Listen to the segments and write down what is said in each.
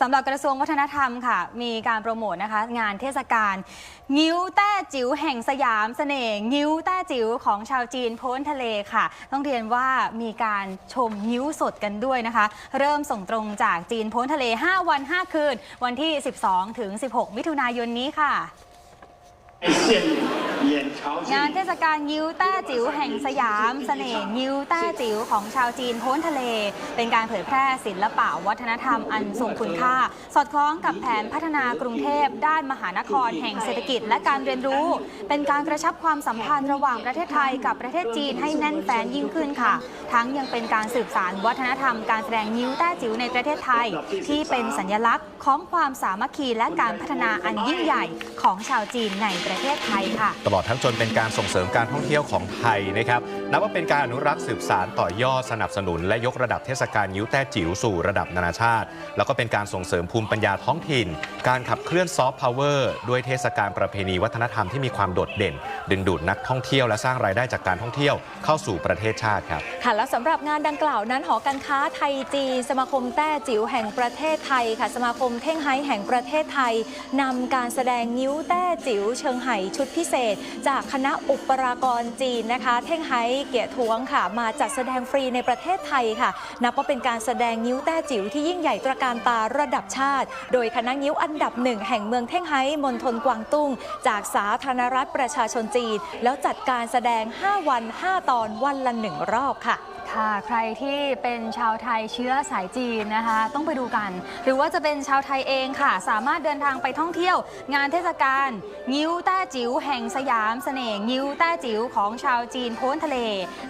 สำหรับกระทรวงวัฒนธรรมค่ะ มีการโปรโมทนะคะ งานเทศกาลงิ้วแต้จิ๋วแห่งสยามสเสน่ห์งิ้วแต้จิ๋วของชาวจีนพ้นทะเลค่ะ ต้องเรียนว่ามีการชมงิ้วสดกันด้วยนะคะ เริ่มส่งตรงจากจีนพ้นทะเล 5 วัน 5 คืน วันที่ 12 ถึง 16 มิถุนายนนี้ค่ะ งานเทศกาลงิ้วแต้จิ๋วแห่งสยามเสน่ห์งิ้วแต้จิ๋วของชาวจีนโพ้นทะเล เป็นการเผยแพร่ศิลปะวัฒนธรรมอันทรงคุณค่า สอดคล้องกับแผนพัฒนากรุงเทพด้านมหานครแห่งเศรษฐกิจและการเรียนรู้ เป็นการกระชับความสัมพันธ์ระหว่างประเทศไทยกับประเทศจีนให้แน่นแฟนยิ่งขึ้นค่ะ ทั้งยังเป็นการสืบสานวัฒนธรรมการแสดงงิ้วแต้จิ๋วในประเทศไทย ที่เป็นสัญลักษณ์ของความสามัคคีและการพัฒนาอันยิ่งใหญ่ของชาวจีนในประเทศไทยค่ะอดทั้งจนเป็นการส่งเสริมการท่องเที่ยวของไทยนะครับนับว่าเป็นการอนุรักษ์สืบสารต่อยอดสนับสนุน และยกระดับเทศกาลยิ้วแต้จิ๋วสู่ระดับนานาชาติ แล้วก็เป็นการส่งเสริมภูมิปัญญาท้องถิ่น การขับเคลื่อนซอฟต์พาวเวอร์ด้วยเทศกาลประเพณีวัฒนธรรมที่มีความโดดเด่น ดึงดูดนักท่องเที่ยวและสร้างรายได้จากการท่องเที่ยวเข้าสู่ประเทศชาติครับค่ะแล้วสำหรับงานดังกล่าวนั้นหอการค้าไทยจีนสมาคมแต้จิ๋วแห่งประเทศไทยค่ะ สมาคมเท่งไฮ้แห่งประเทศไทยนำการแสดงนิ้วแต้จิ๋วเชิงไห่ชุดพิเศษจากคณะอุปรากรจีนนะคะ เท่งไฮ้เกียรท้วงค่ะ มาจัดแสดงฟรีในประเทศไทยค่ะ นับว่าเป็นการแสดงนิ้วแต้จิ๋วที่ยิ่งใหญ่ตระการตาระดับชาติ โดยคณะนิ้วอันดับหนึ่งแห่งเมืองเท่งไฮ้มณฑลกวางตุ้ง จากสาธารณรัฐประชาชนจีน แล้วจัดการแสดง 5 วัน 5 ตอนวันละหนึ่งรอบค่ะ ค่ะใครที่เป็นชาวไทยเชื้อสายจีนนะคะ ต้องไปดูกัน หรือว่าจะเป็นชาวไทยเองค่ะ สามารถเดินทางไปท่องเที่ยว งานเทศกาลงิ้วแต้จิ๋วแห่งสยามเสน่ห์งิ้วแต้จิ๋วของชาวจีนพ้นทะเล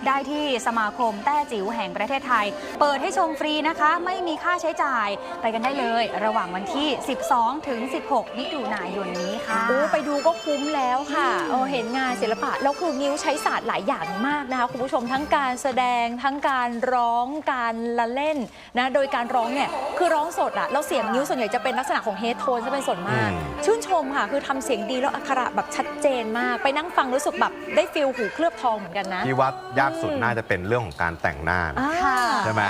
ได้ที่สมาคมแต้จิ๋วแห่งประเทศไทย เปิดให้ชมฟรีนะคะ ไม่มีค่าใช้จ่าย ไปกันได้เลย ระหว่างวันที่ 12 ถึง 16 มิถุนายนนี้ค่ะโอ้ไปดูก็คุ้มแล้วค่ะเออเห็นงานศิลปะแล้วคือนิ้วใช้ศาสตร์หลายอย่างมากนะคะคุณผู้ชมทั้งการแสดงทั้งการร้องการละเล่นนะโดยการร้องเนี่ยคือร้องสดอะแล้วเสียงนิ้วส่วนใหญ่จะเป็นลักษณะของเฮดโทนจะเป็นส่วนมากอืมชื่นชมค่ะ คือทำเสียงดีแล้วอักขระแบบชัดเจนมาก ไปนั่งฟังรู้สึกแบบได้ฟิลหูเคลือบทองเหมือนกันนะ ที่ว่ายากสุดน่าจะเป็นเรื่องของการแต่งหน้านะอ่าค่ะใช่ไหม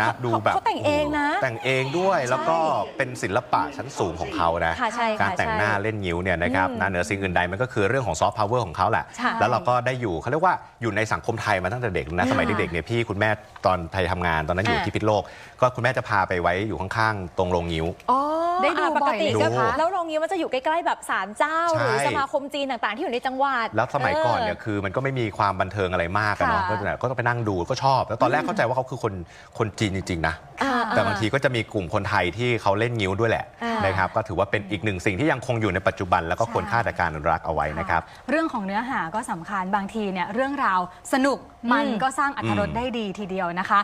นะเขาดูแบบเขาแต่งเองนะแต่งเองด้วยแล้วก็เป็นศิลปะชั้นสูงของเขานะค่ะใช่ค่ะการแต่งหน้าใช่เล่นงิ้วเนี่ยนะครับอืมนะเหนือสิ่งอื่นใดมันก็คือเรื่องของซอฟต์พาวเวอร์ของเขาแหละ ใช่ แล้วเราก็ได้อยู่เขาเรียกว่าอยู่ในสังคมไทยมาตั้งแต่เด็กนะอ่าสมัยเด็กๆเนี่ยพี่คุณแม่ตอนไทยทำงานตอนนั้นอยู่อ่าที่พิษณุโลก ก็คุณแม่จะพาไปไว้อยู่ข้างๆ ตรงโรงงิ้ว อ๋อได้ดูาปบ่กอยติไหมจะคะ แล้วโรงนี้มันจะอยู่ใกล้ๆแบบศาลเจ้าหรือใช่สมาคมจีนต่างๆ ที่อยู่ในจังหวัด แล้วสมัยก่อนเนี่ยเคือมันก็ไม่มีความบันเทิงอะไรมากอะเนาะค่ะก็จะก็ต้องไปนั่งดูก็ชอบ แล้วตอนแรกเข้าใจว่าเขาคือคนคนจีนจริง ๆ นะ อ่แต่บางทีก็จะมีกลุ่มคนไทยที่เขาเล่นงิ้วด้วยแหละอ่านนะครับก็ถือว่าเป็นอีกหนึ่งสิ่งที่ยังคงอยู่ในปัจจุบันแล้วก็ควรค่าแต่การอนุรักษ์เอาไว้นะครับ เรื่องของเนื้อหาก็สำคัญบางทีเนี่ยเรื่องราวสนุกมันอืม ก็สร้างอรรถรสอืมได้ดีทีเดียวนะคะ